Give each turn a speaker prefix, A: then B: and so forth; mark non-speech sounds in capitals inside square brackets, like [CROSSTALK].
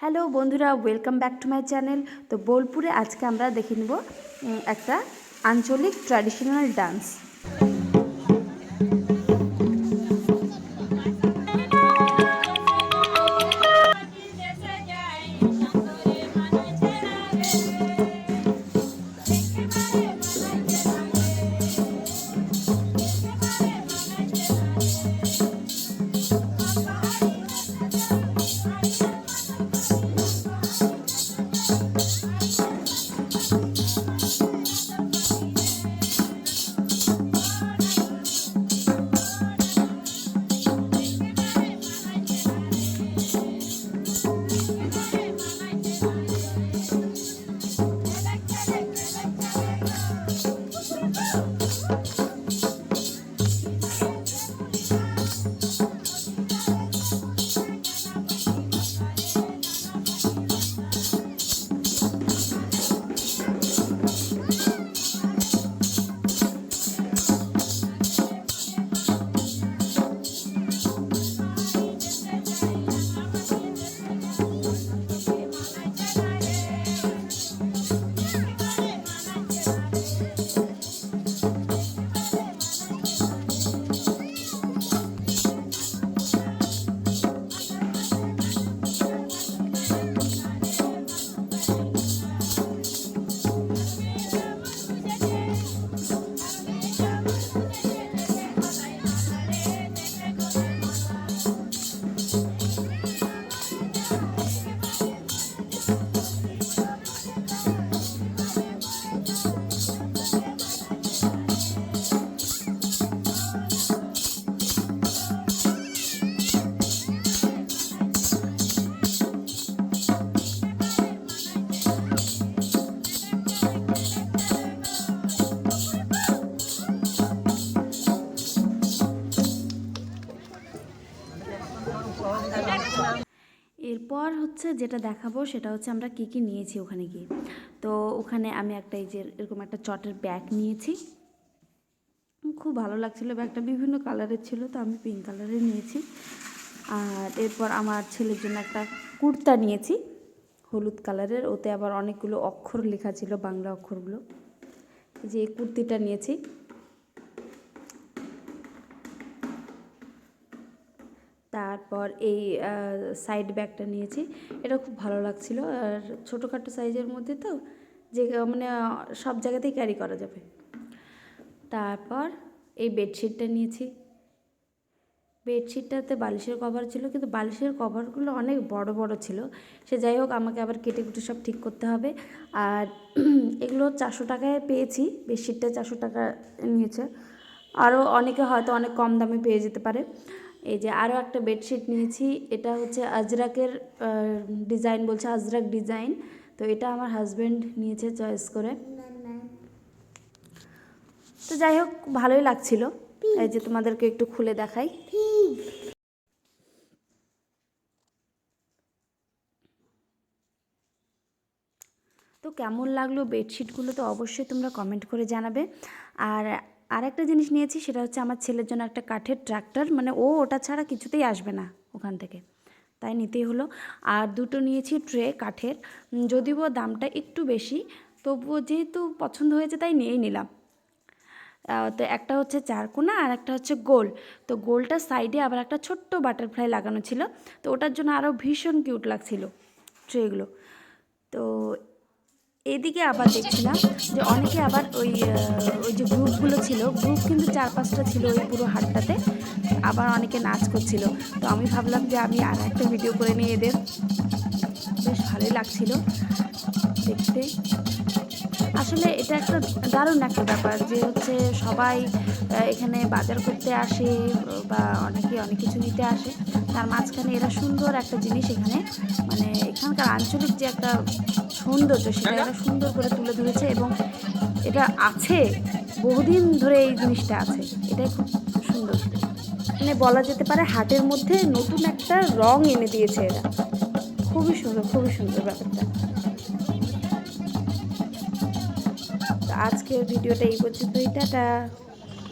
A: Hello বন্ধুরা welcome back to my channel তো বোলপুরে আজকে আমরা দেখে নেব একটা আঞ্চলিক ট্র্যাডিশনাল ডান্স এরপর হচ্ছে যেটা দেখাবো সেটা হচ্ছে আমরা কী কী নিয়েছি ওখানে গিয়ে। তো ওখানে আমি একটা এই যে এরকম একটা চটের ব্যাগ নিয়েছি। খুব ভালো লাগছিল, ব্যাগটা বিভিন্ন কালারের ছিল, তো আমি পিঙ্ক কালারের নিয়েছি। আর এরপর আমার ছেলের জন্য একটা কুর্তা নিয়েছি, হলুদ কালারের। ওতে আবার অনেকগুলো অক্ষর লেখা ছিল, বাংলা অক্ষরগুলো। যে কুর্তিটা নিয়েছি। তারপর এই সাইড ব্যাগটা নিয়েছি। এটা খুব ভালো লাগছিল। আর ছোটোখাটো সাইজের মধ্যে তো যে মানে সব জায়গাতেই ক্যারি করা যাবে। তারপর এই বেডশিটটা নিয়েছি। বেডশিটটাতে বালিশের কভার ছিল, কিন্তু বালিশের কভারগুলো অনেক বড় বড় ছিল। সে যাই হোক, আমাকে আবার কেটে কুটে সব ঠিক করতে হবে। আর [CLEARS THROAT] এগুলো চারশো টাকায় পেয়েছি। বেডশিটটা চারশো টাকা নিয়েছে। আরও অনেকে হয়তো অনেক কম দামে পেয়ে যেতে পারে। এই যে আরও একটা বেডশিট নিয়েছি, এটা হচ্ছে আজরাকের ডিজাইন বলছে আজরাক ডিজাইন তো এটা আমার হাজব্যান্ড নিয়েছে চয়েস করে। তো যাই হোক, ভালোই লাগছিল। এই যে তোমাদেরকে একটু খুলে দেখাই। তো কেমন লাগল বেডশিটগুলো তো অবশ্যই তোমরা কমেন্ট করে জানাবে। আর আরেকটা জিনিস নিয়েছি, সেটা হচ্ছে আমার ছেলের জন্য একটা কাঠের ট্র্যাক্টর মানে ও ওটা ছাড়া কিছুতেই আসবে না ওখান থেকে। তাই নিতেই হলো। আর দুটো নিয়েছি ট্রে কাঠের। যদিও দামটা একটু বেশি, তবুও যেহেতু পছন্দ হয়েছে তাই নিয়েই নিলাম। তো একটা হচ্ছে চারকোনা আর একটা হচ্ছে গোল। তো গোলটার সাইডে আবার একটা ছোট্ট বাটারফ্লাই লাগানো ছিল। তো ওটার জন্য আরও ভীষণ কিউট লাগছিল ট্রেগুলো তো এদিকে আবার দেখছিলাম যে অনেকে আবার ওই ওই যে গ্রুপগুলো ছিল, গ্রুপ কিন্তু চার পাঁচটা ছিল ওই পুরো হাটটাতে, আবার অনেকে নাচ করছিল। তো আমি ভাবলাম যে আমি আর একটা ভিডিও করে নিই এদের। বেশ ভালোই লাগছিল। দেখতে। আসলে এটা একটা দারুণ একটা ব্যাপার যে হচ্ছে সবাই এখানে বাজার করতে আসে বা অনেকে অনেক কিছু নিতে আসে। তার মাঝখানে এরা সুন্দর একটা জিনিস এখানে মানে এখানকার আঞ্চলিক যে একটা সৌন্দর্য সেটা এরা সুন্দর করে তুলে ধরেছে এবং এটা আছে বহুদিন ধরে এই জিনিসটা আছে। এটাই খুব সুন্দর। মানে বলা যেতে পারে হাটের মধ্যে নতুন একটা রং এনে দিয়েছে এরা। খুবই সুন্দর খুবই সুন্দর ব্যাপারটা। আজকের ভিডিওটা এই পর্যন্তই টাটা।